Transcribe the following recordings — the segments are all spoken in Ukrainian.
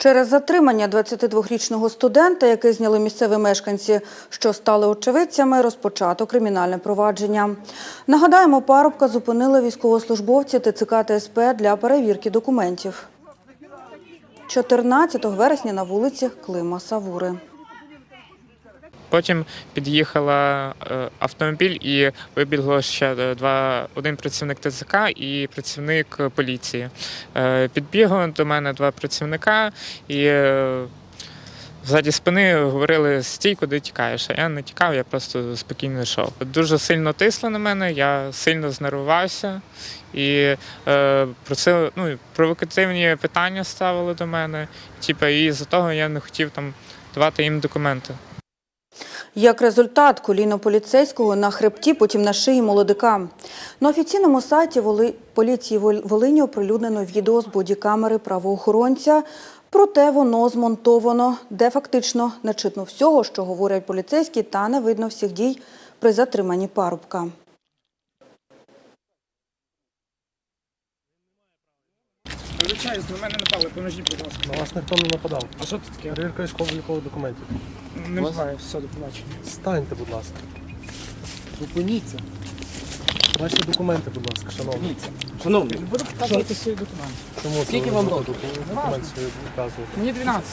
Через затримання 22-річного студента, який зняли місцеві мешканці, що стали очевидцями, розпочато кримінальне провадження. Нагадаємо, парубка зупинили військовослужбовці ТЦК ТСП для перевірки документів. 14 вересня на вулиці Клима Савури. Потім під'їхала е, автомобіль і вибігло ще е, два один працівник ТЦК і працівник поліції. Е, Підбігли до мене два працівника і ззаді спини говорили стій, куди тікаєш. А я не тікав, я просто спокійно йшов. Дуже сильно тисли на мене, я сильно знервувався і е, просили, ну, провокативні питання ставили до мене. Типу, і з-за того я не хотів там давати їм документи. Як результат, коліно поліцейського на хребті, потім на шиї молодика. На офіційному сайті поліції Вол- Волині оприлюднено відео з бодікамери правоохоронця. Проте воно змонтовано, де фактично не чутно всього, що говорять поліцейські, та не видно всіх дій при затриманні парубка. Звичайно, на мене напали, поможіть, будь ласка. На вас ніхто не нападав. А що це таке? Перевірка військово-облікових документів. Не знаю, все, до побачення. Станьте, будь ласка. Зупиніться. Ваші документи, будь ласка, шановні. Шановний, Буду показувати свої документи. Чому Скільки вам не років? будете Документи свої показувати. Мені 12.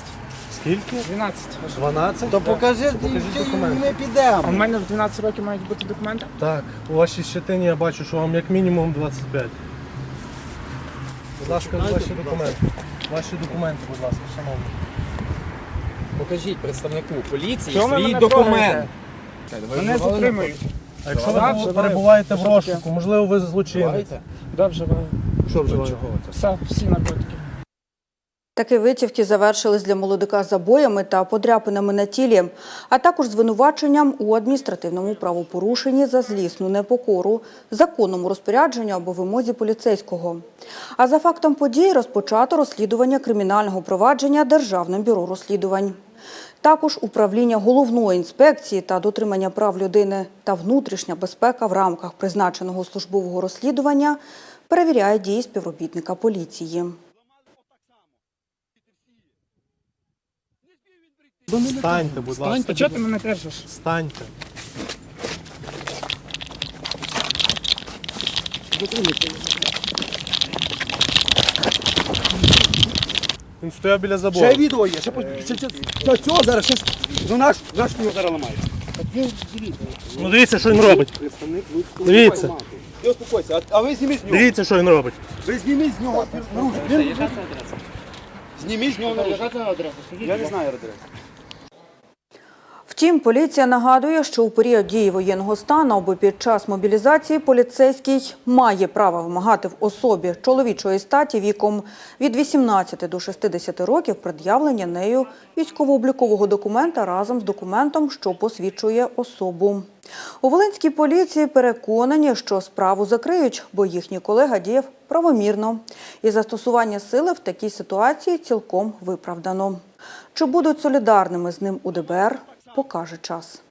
Скільки? 12. 12? то покажи, Покажіть ти- документи. ми А в підемо. мене в 12 років мають бути документи? Так, у вашій щетині я бачу, що вам як мінімум 25. Будь ласка, ваші документи. Ваші документи, будь ласка, шановні. Покажіть представнику поліції Чого ви свій мене документ. трогаєте? Мене затримують. А якщо ви вживаю. перебуваєте в розшуку, можливо, ви злочинець. Вживаєте? Да, вживаю. Що вживаєте? Все, всі наркотики. Такі витівки завершились для молодика забоями та подряпинами на тілі, а також звинуваченням у адміністративному правопорушенні за злісну непокору, законному розпорядженню або вимозі поліцейського. А за фактом подій розпочато розслідування кримінального провадження Державним бюро розслідувань. Також управління головної інспекції та дотримання прав людини та внутрішня безпека в рамках призначеного службового розслідування перевіряє дії співробітника поліції. Станьте, будь ласка. А чого ти мене держиш? Станьте. Він стояв біля забору. Ще відео є, ще ще цього зараз, ще ну наш, наш його зараз ламає. Ну дивіться, що він робить. Дивіться, Ти успокойся, а, а ви зніміть з нього. дивіться, що він робить. Ви зніміть з нього наружу. Він- Зніміть з нього наружу. Я не знаю адресу. Втім, поліція нагадує, що у період дії воєнного стану або під час мобілізації поліцейський має право вимагати в особі чоловічої статі віком від 18 до 60 років пред'явлення нею військово-облікового документа разом з документом, що посвідчує особу. У Волинській поліції переконані, що справу закриють, бо їхній колега діяв правомірно. І застосування сили в такій ситуації цілком виправдано. Чи будуть солідарними з ним у ДБР, покаже час.